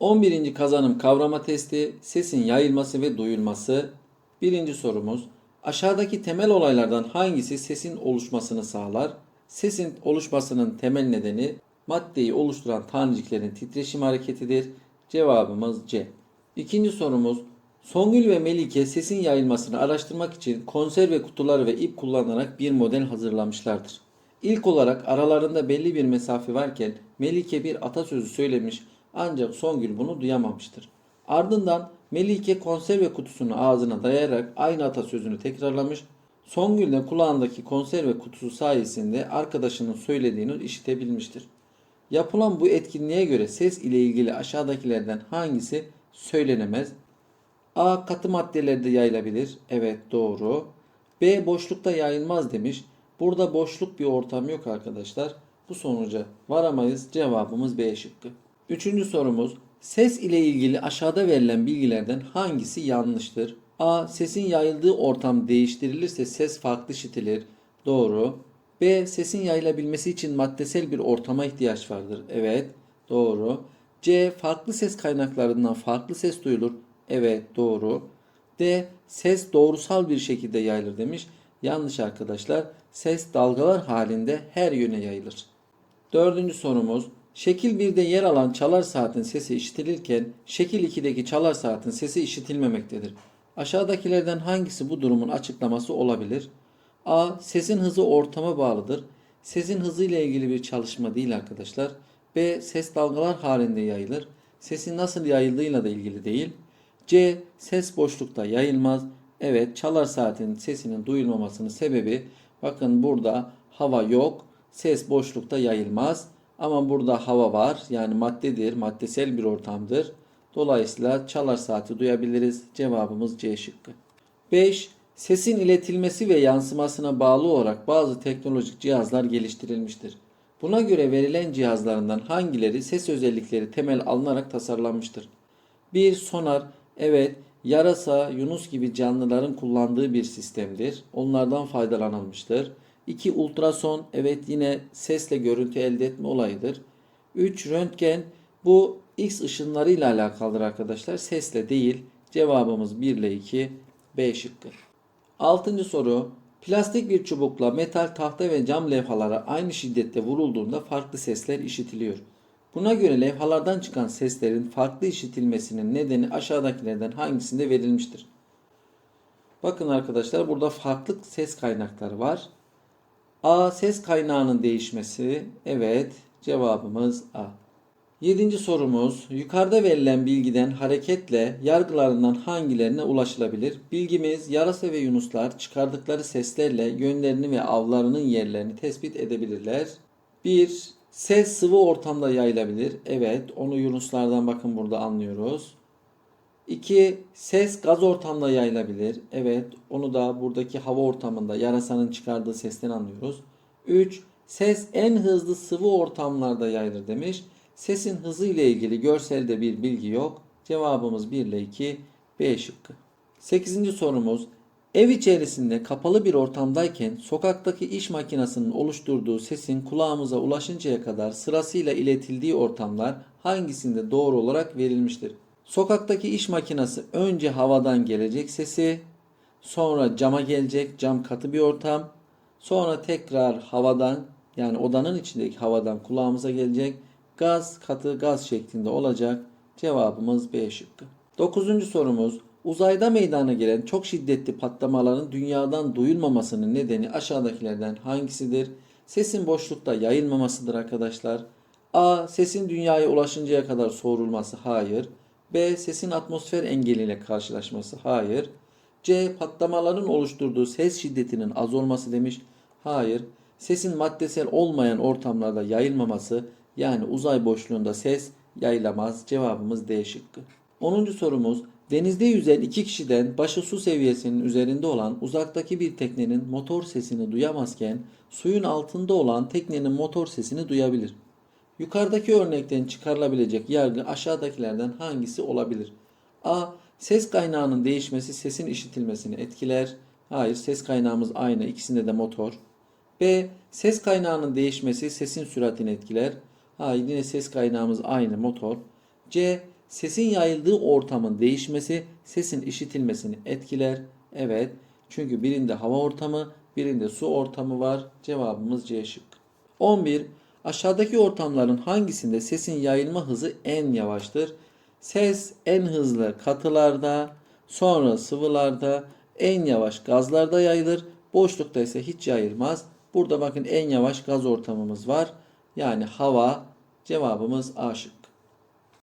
11. kazanım kavrama testi, sesin yayılması ve duyulması. Birinci sorumuz, aşağıdaki temel olaylardan hangisi sesin oluşmasını sağlar? Sesin oluşmasının temel nedeni maddeyi oluşturan taneciklerin titreşim hareketidir. Cevabımız C. İkinci sorumuz, Songül ve Melike sesin yayılmasını araştırmak için konserve kutuları ve ip kullanarak bir model hazırlamışlardır. İlk olarak aralarında belli bir mesafe varken Melike bir atasözü söylemiş ancak Songül bunu duyamamıştır. Ardından Melike konserve kutusunu ağzına dayayarak aynı atasözünü tekrarlamış. Songül de kulağındaki konserve kutusu sayesinde arkadaşının söylediğini işitebilmiştir. Yapılan bu etkinliğe göre ses ile ilgili aşağıdakilerden hangisi söylenemez? A. Katı maddelerde yayılabilir. Evet doğru. B. Boşlukta yayılmaz demiş. Burada boşluk bir ortam yok arkadaşlar. Bu sonuca varamayız. Cevabımız B şıkkı. Üçüncü sorumuz. Ses ile ilgili aşağıda verilen bilgilerden hangisi yanlıştır? A. Sesin yayıldığı ortam değiştirilirse ses farklı işitilir. Doğru. B. Sesin yayılabilmesi için maddesel bir ortama ihtiyaç vardır. Evet. Doğru. C. Farklı ses kaynaklarından farklı ses duyulur. Evet. Doğru. D. Ses doğrusal bir şekilde yayılır demiş. Yanlış arkadaşlar. Ses dalgalar halinde her yöne yayılır. Dördüncü sorumuz. Şekil 1'de yer alan çalar saatin sesi işitilirken şekil 2'deki çalar saatin sesi işitilmemektedir. Aşağıdakilerden hangisi bu durumun açıklaması olabilir? A. Sesin hızı ortama bağlıdır. Sesin hızı ile ilgili bir çalışma değil arkadaşlar. B. Ses dalgalar halinde yayılır. Sesin nasıl yayıldığıyla da ilgili değil. C. Ses boşlukta yayılmaz. Evet çalar saatin sesinin duyulmamasının sebebi bakın burada hava yok. Ses boşlukta yayılmaz. Ama burada hava var. Yani maddedir. Maddesel bir ortamdır. Dolayısıyla çalar saati duyabiliriz. Cevabımız C şıkkı. 5. Sesin iletilmesi ve yansımasına bağlı olarak bazı teknolojik cihazlar geliştirilmiştir. Buna göre verilen cihazlarından hangileri ses özellikleri temel alınarak tasarlanmıştır? 1. Sonar. Evet, yarasa, yunus gibi canlıların kullandığı bir sistemdir. Onlardan faydalanılmıştır. 2. Ultrason. Evet yine sesle görüntü elde etme olayıdır. 3. Röntgen. Bu X ışınlarıyla alakalıdır arkadaşlar. Sesle değil. Cevabımız 1 ile 2. B şıkkı. Altıncı soru. Plastik bir çubukla metal, tahta ve cam levhalara aynı şiddette vurulduğunda farklı sesler işitiliyor. Buna göre levhalardan çıkan seslerin farklı işitilmesinin nedeni aşağıdakilerden hangisinde verilmiştir? Bakın arkadaşlar burada farklı ses kaynakları var. A. Ses kaynağının değişmesi. Evet. Cevabımız A. Yedinci sorumuz. Yukarıda verilen bilgiden hareketle yargılarından hangilerine ulaşılabilir? Bilgimiz yarasa ve yunuslar çıkardıkları seslerle yönlerini ve avlarının yerlerini tespit edebilirler. 1. Ses sıvı ortamda yayılabilir. Evet onu yunuslardan bakın burada anlıyoruz. 2. Ses gaz ortamda yayılabilir. Evet onu da buradaki hava ortamında yarasanın çıkardığı sesten anlıyoruz. 3. Ses en hızlı sıvı ortamlarda yayılır demiş. Sesin hızı ile ilgili görselde bir bilgi yok. Cevabımız 1 ile 2 B şıkkı. 8. sorumuz Ev içerisinde kapalı bir ortamdayken sokaktaki iş makinesinin oluşturduğu sesin kulağımıza ulaşıncaya kadar sırasıyla iletildiği ortamlar hangisinde doğru olarak verilmiştir? Sokaktaki iş makinesi önce havadan gelecek sesi, sonra cama gelecek, cam katı bir ortam, sonra tekrar havadan yani odanın içindeki havadan kulağımıza gelecek, gaz katı gaz şeklinde olacak. Cevabımız B şıkkı. Dokuzuncu sorumuz uzayda meydana gelen çok şiddetli patlamaların dünyadan duyulmamasının nedeni aşağıdakilerden hangisidir? Sesin boşlukta yayılmamasıdır arkadaşlar. A. Sesin dünyaya ulaşıncaya kadar soğurulması hayır. B. Sesin atmosfer engeliyle karşılaşması hayır. C. Patlamaların oluşturduğu ses şiddetinin az olması demiş. Hayır. Sesin maddesel olmayan ortamlarda yayılmaması yani uzay boşluğunda ses yayılamaz. Cevabımız D şıkkı. 10. sorumuz denizde yüzen iki kişiden başı su seviyesinin üzerinde olan uzaktaki bir teknenin motor sesini duyamazken suyun altında olan teknenin motor sesini duyabilir. Yukarıdaki örnekten çıkarılabilecek yargı aşağıdakilerden hangisi olabilir? A. Ses kaynağının değişmesi sesin işitilmesini etkiler. Hayır, ses kaynağımız aynı. İkisinde de motor. B. Ses kaynağının değişmesi sesin süratini etkiler. Hayır, yine ses kaynağımız aynı motor. C. Sesin yayıldığı ortamın değişmesi sesin işitilmesini etkiler. Evet. Çünkü birinde hava ortamı, birinde su ortamı var. Cevabımız C şık. 11. Aşağıdaki ortamların hangisinde sesin yayılma hızı en yavaştır? Ses en hızlı katılarda, sonra sıvılarda, en yavaş gazlarda yayılır. Boşlukta ise hiç yayılmaz. Burada bakın en yavaş gaz ortamımız var. Yani hava cevabımız A.